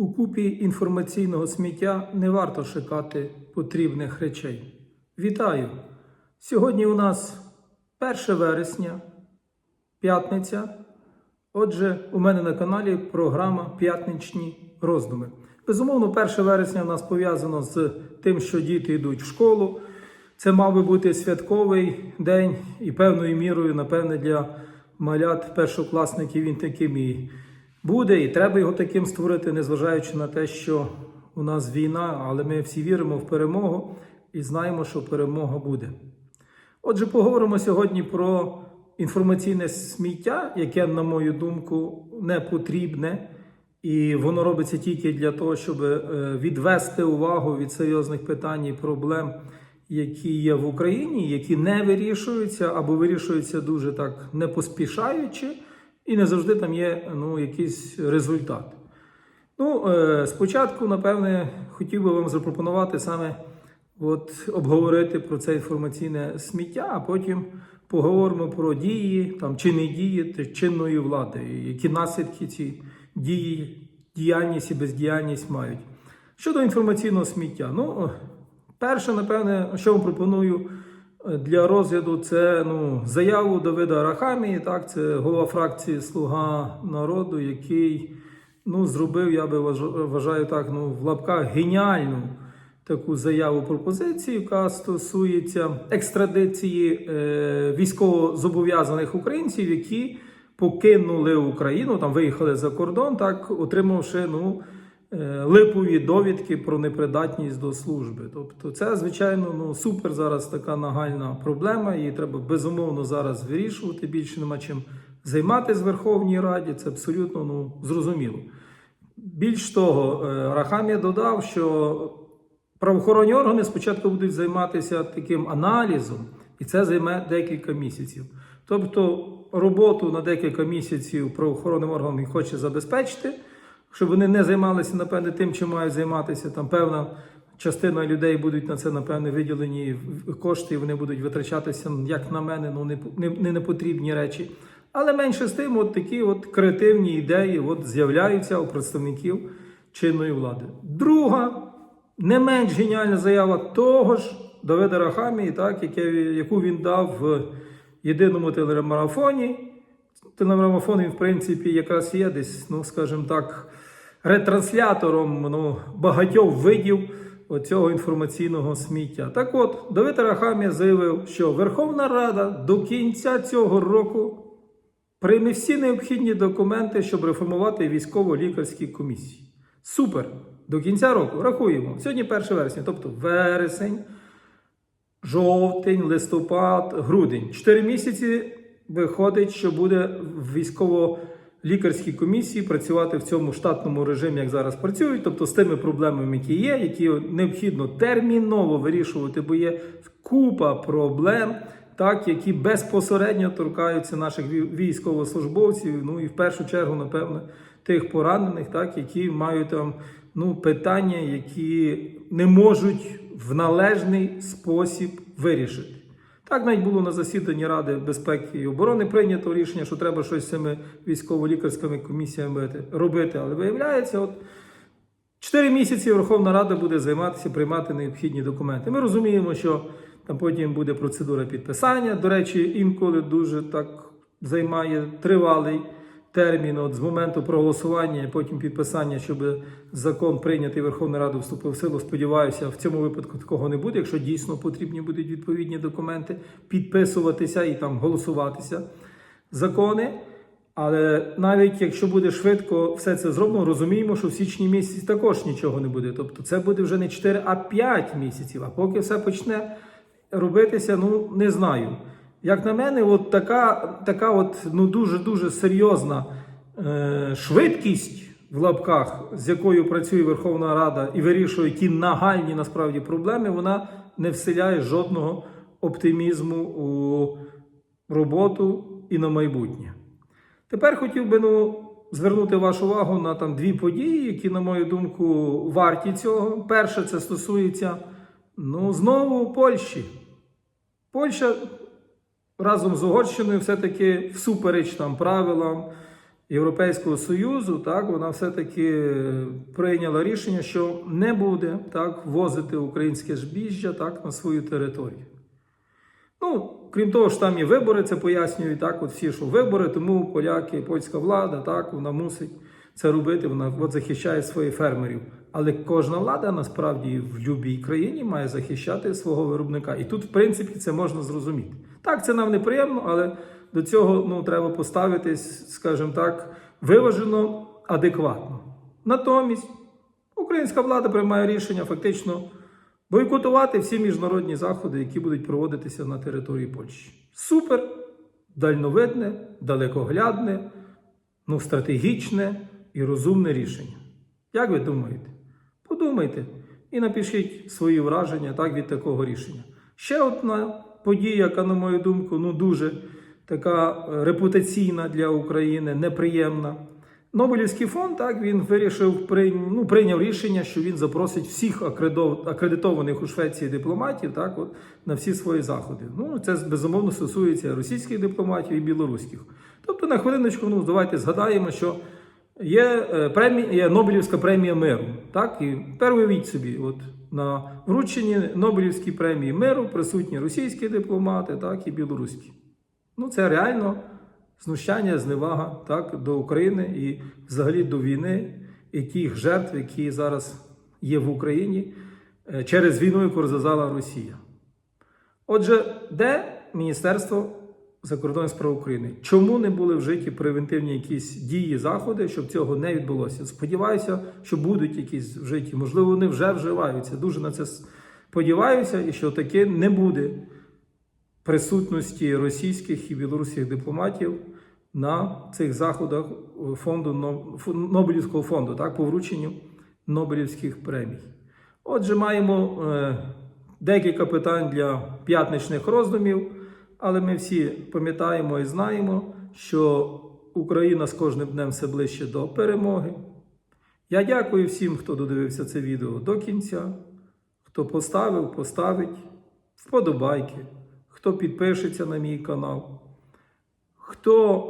У купі інформаційного сміття не варто шукати потрібних речей. Вітаю! Сьогодні у нас 1 вересня, п'ятниця. Отже, у мене на каналі програма П'ятничні роздуми. Безумовно, 1 вересня у нас пов'язано з тим, що діти йдуть в школу. Це мав би бути святковий день і певною мірою, напевне, для малят першокласників він таким і буде, і треба його таким створити, незважаючи на те, що у нас війна, але ми всі віримо в перемогу і знаємо, що перемога буде. Отже, поговоримо сьогодні про інформаційне сміття, яке, на мою думку, не потрібне, і воно робиться тільки для того, щоб е, відвести увагу від серйозних питань і проблем, які є в Україні, які не вирішуються або вирішуються дуже так не поспішаючи, і не завжди там є ну, якийсь результат. Ну, е, спочатку, напевне, хотів би вам запропонувати саме от, обговорити про це інформаційне сміття, а потім поговоримо про дії там, чи не дії чинної влади, які наслідки ці дії, діяльність і бездіяльність мають. Щодо інформаційного сміття, ну, перше, напевне, що вам пропоную для розгляду, це ну, заяву Давида Рахамії, так, це голова фракції Слуга народу, який ну, зробив, я би вважаю так, ну, в лапках геніальну таку заяву пропозицію, яка стосується екстрадиції е, військовозобов'язаних українців, які покинули Україну, там виїхали за кордон, так? Отримавши ну, липові довідки про непридатність до служби. Тобто, це звичайно ну супер зараз така нагальна проблема. Її треба безумовно зараз вирішувати. Більше нема чим займатися в Верховній Раді. Це абсолютно ну зрозуміло. Більш того, е, Рахамія додав, що правоохоронні органи спочатку будуть займатися таким аналізом, і це займе декілька місяців. Тобто роботу на декілька місяців правоохоронним органам хоче забезпечити, щоб вони не займалися, напевне, тим, чим мають займатися. Там певна частина людей будуть на це, напевне, виділені кошти, і вони будуть витрачатися, як на мене, ну, не, не, не непотрібні речі. Але менше з тим, от такі от креативні ідеї от з'являються у представників чинної влади. Друга, не менш геніальна заява того ж Давида Рахамії, так, яку він дав в єдиному телемарафоні. Телемарафон, він, в принципі, якраз є десь, ну, скажімо так, ретранслятором ну, багатьох видів оцього інформаційного сміття. Так от, Давид Рахамія заявив, що Верховна Рада до кінця цього року прийме всі необхідні документи, щоб реформувати військово-лікарські комісії. Супер! До кінця року рахуємо. Сьогодні 1 вересня, тобто вересень, жовтень, листопад, грудень. Чотири місяці виходить, що буде в військово-лікарській комісії працювати в цьому штатному режимі, як зараз працюють, тобто з тими проблемами, які є, які необхідно терміново вирішувати, бо є купа проблем. Так, які безпосередньо торкаються наших військовослужбовців, ну і в першу чергу, напевно, тих поранених, так, які мають там ну, питання, які не можуть в належний спосіб вирішити. Так навіть було на засіданні Ради безпеки і оборони прийнято рішення, що треба щось з цими військово-лікарськими комісіями робити. Але виявляється, от Чотири місяці Верховна Рада буде займатися приймати необхідні документи. Ми розуміємо, що там потім буде процедура підписання. До речі, інколи дуже так займає тривалий термін от з моменту проголосування, і потім підписання, щоб закон прийнятий Верховною Радою вступив в силу. Сподіваюся, в цьому випадку такого не буде. Якщо дійсно потрібні будуть відповідні документи, підписуватися і там голосуватися закони. Але навіть якщо буде швидко все це зроблено, розуміємо, що в січні місяці також нічого не буде. Тобто це буде вже не 4, а 5 місяців. А поки все почне робитися, ну не знаю. Як на мене, от така, така от ну дуже дуже серйозна е, швидкість в лапках, з якою працює Верховна Рада і вирішує ті нагальні насправді проблеми, вона не вселяє жодного оптимізму у роботу і на майбутнє. Тепер хотів би ну, звернути вашу увагу на там дві події, які, на мою думку, варті цього. Перше, це стосується ну, знову Польщі. Польща разом з Угорщиною все-таки всупереч там правилам Європейського Союзу, так, вона все-таки прийняла рішення, що не буде так, ввозити українське збіжжя так, на свою територію. Ну, крім того, ж там є вибори, це пояснюють так, от всі, що вибори, тому поляки, польська влада, так, вона мусить це робити, вона от захищає своїх фермерів. Але кожна влада насправді в будь-якій країні має захищати свого виробника. І тут, в принципі, це можна зрозуміти. Так, це нам неприємно, але до цього ну, треба поставитись, скажімо так, виважено, адекватно. Натомість українська влада приймає рішення фактично бойкотувати всі міжнародні заходи, які будуть проводитися на території Польщі. Супер, дальновидне, далекоглядне, ну, стратегічне і розумне рішення. Як ви думаєте? Подумайте і напишіть свої враження так, від такого рішення. Ще одна подія, яка, на мою думку, ну, дуже така е, репутаційна для України, неприємна. Нобелівський фонд так він вирішив ну, прийняв рішення, що він запросить всіх акредитованих у Швеції дипломатів так, от, на всі свої заходи. Ну, це безумовно стосується російських дипломатів і білоруських. Тобто, на хвилиночку, ну давайте згадаємо, що є е, премія, є Нобелівська премія миру. Так, і уявіть собі, от на врученні Нобелівської премії миру присутні російські дипломати, так і білоруські. Ну, це реально знущання, зневага так, до України і взагалі до війни і тих жертв, які зараз є в Україні е, через війну, яку розв'язала Росія. Отже, де Міністерство закордонних справ України? Чому не були вжиті превентивні якісь дії, заходи, щоб цього не відбулося? Сподіваюся, що будуть якісь вжиті. Можливо, вони вже вживаються. Дуже на це сподіваюся, і що таке не буде присутності російських і білоруських дипломатів на цих заходах фонду Нобелівського фонду, так, по врученню Нобелівських премій. Отже, маємо е, декілька питань для п'ятничних роздумів, але ми всі пам'ятаємо і знаємо, що Україна з кожним днем все ближче до перемоги. Я дякую всім, хто додивився це відео до кінця, хто поставив, поставить вподобайки, хто підпишеться на мій канал, хто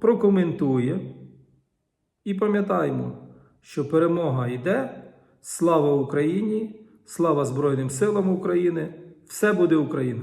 прокоментує. І пам'ятаємо, що перемога йде. Слава Україні! Слава Збройним силам України! Все буде Україна!